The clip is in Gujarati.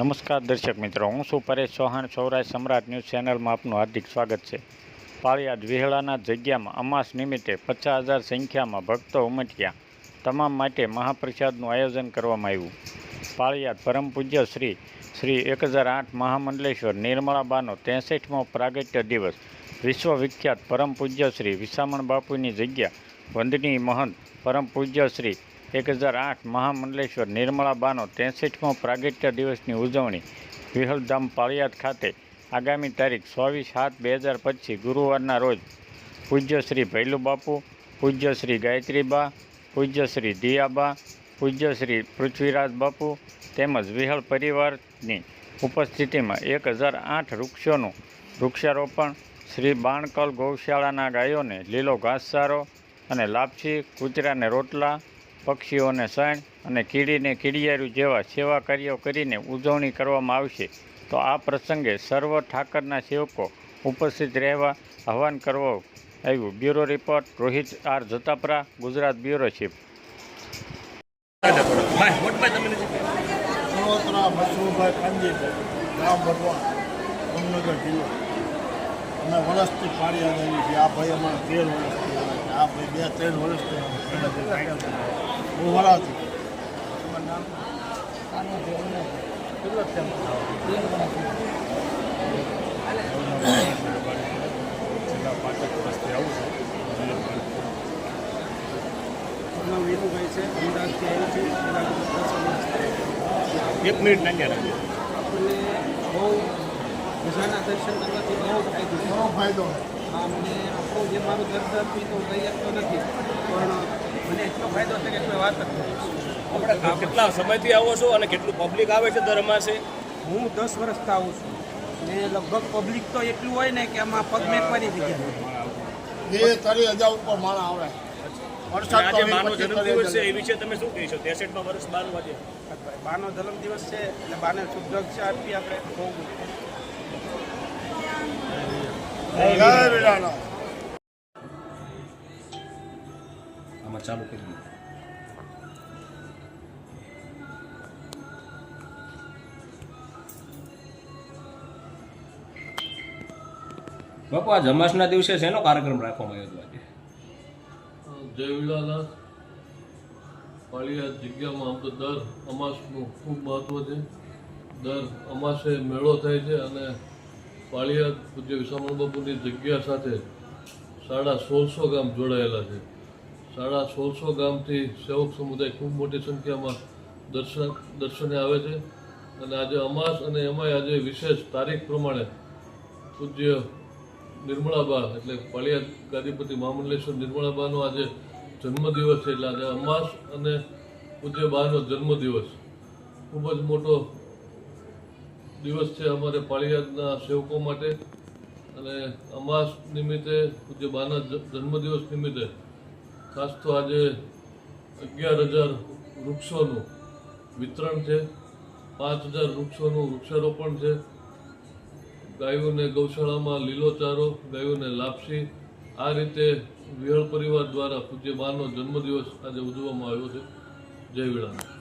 નમસ્કાર દર્શક મિત્રો, હું છું પરેશ ચૌહાણ, સૌરાષ્ટ્ર સમ્રાટ ન્યૂઝ ચેનલમાં આપનું હાર્દિક સ્વાગત છે. પાળિયાદ વિહળાના જગ્યામાં અમાસ નિમિત્તે પચાસ હજાર સંખ્યામાં ભક્તો ઉમટ્યા. તમામ માટે મહાપ્રસાદનું આયોજન કરવામાં આવ્યું. પાળિયાદ પરમ પૂજ્ય શ્રી શ્રી એક હજાર આઠ મહામંડલેશ્વર નિર્મળાબાનો ત્રેસઠમો પ્રાગટ્ય દિવસ. વિશ્વવિખ્યાત પરમ પૂજ્ય શ્રી વિસામણ બાપુની જગ્યા વંદની મહંત પરમ પૂજ્ય શ્રી એક હજાર આઠ મહામંડલેશ્વર નિર્મળાબાનો ત્રેસઠમો પ્રાગટ્ય દિવસની ઉજવણી વિહલધામ પાળિયાદ ખાતે આગામી તારીખ ચોવીસ સાત બે હજાર પચીસ ગુરુવારના રોજ પૂજ્ય શ્રી ભૈલુ બાપુ પૂજ્ય શ્રી ગાયત્રીબા, પૂજ્ય શ્રી દિયાબા, પૂજ્ય શ્રી પૃથ્વીરાજ બાપુ તેમજ વિહળ પરિવારની ઉપસ્થિતિમાં એક હજાર આઠ વૃક્ષોનું વૃક્ષારોપણ શ્રી બાણકલ ગૌશાળાના ગાયોને લીલો ઘાસચારો અને લાપસી, કૂતરાને રોટલા પક્ષીઓને શણ અને કીડીને કીડિયારું જેવા સેવા કાર્યો કરીને ઉજવણી કરવામાં આવશે. તો આ પ્રસંગે સર્વ ઠાકરના સેવકો ઉપસ્થિત રહેવા આહવાન કરવા આવ્યું. Bureau report Rohit R Jatapara Gujarat bureau chief. અમે વર્ષથી પાડી આવેલી છે? આ ભાઈ અમારા તેર વર્ષથી ભાઈ બે ત્રણ છે. હું વરાથી છેલ્લા પાંચેક વર્ષથી આવું છું. વિનુભાઈ છે. અમદાવાદથી આવ્યું છે. વર્ષ. એક મિનિટ નાખ્યા રાખજો. આપણને બહુ ભૂષાના દર્શન કરવાથી બહુ ફાયદો ફાયદો. હા મને આપણું જે મારું દર્દ હતું એ તો કહી શકતો નથી. પણ મને એટલો ફાયદો છે કે કોઈ વાત જ નથી. આપણે કેટલા સમયથી આવો છો અને કેટલું પબ્લિક આવે છે દર અમાસે હું દસ વર્ષથી આવું છું. ને લગભગ પબ્લિક તો એટલું હોય ને કે આમાં પગ મેકવાની જગ્યા નથી. તારી તરી હજાર ઉપર માણા આવે. આજે બાનો જન્મદિવસ છે એ વિશે તમે શું કહીશો ત્રેસઠમાં વર્ષ બાનું આજે બાનો જન્મદિવસ છે એટલે બાને શુભ રક્ષા આપી આપણે. બહુ. આમાં ચાલુ કરી દો બાપુ, આ જમાસના દિવસે શેનો કાર્યક્રમ રાખવામાં આવ્યો હતો આજે? જય વિલાના આ જગ્યામાં આમ તો દર અમાસનું ખૂબ મહત્વ છે. દર અમાસે મેળો થાય છે અને પાળિયા પૂજ્ય વિસામણ બાપુની જગ્યા સાથે સાડા સોળસો ગામ જોડાયેલા છે. સાડા સોળસો ગામથી સેવક સમુદાય ખૂબ મોટી સંખ્યામાં દર્શન દર્શને આવે છે. અને આજે અમાસ અને એમાંય આજે વિશેષ તારીખ પ્રમાણે પૂજ્ય નિર્મળાબા એટલે પાળિયાદ ગાદીપતિ મહામંડલેશ્વર નિર્મળાબાનો આજે જન્મદિવસ છે. એટલે આજે અમાસ અને પૂજ્ય બાનો જન્મદિવસ. ખૂબ જ મોટો દિવસ છે અમારે પાળિયાદના સેવકો માટે. અને અમાસ નિમિત્તે, પૂજ્ય બાના જન્મદિવસ નિમિત્તે, ખાસ તો આજે અગિયાર હજાર વૃક્ષોનું વિતરણ છે. પાંચ હજાર વૃક્ષોનું વૃક્ષારોપણ છે. ગાયોને ગૌશાળામાં લીલો ચારો ગાયોને લાપસી. આ રીતે વિહળ પરિવાર દ્વારા પૂજ્ય બાનો જન્મદિવસ આજે ઉજવવામાં આવ્યો છે. જય વિળાના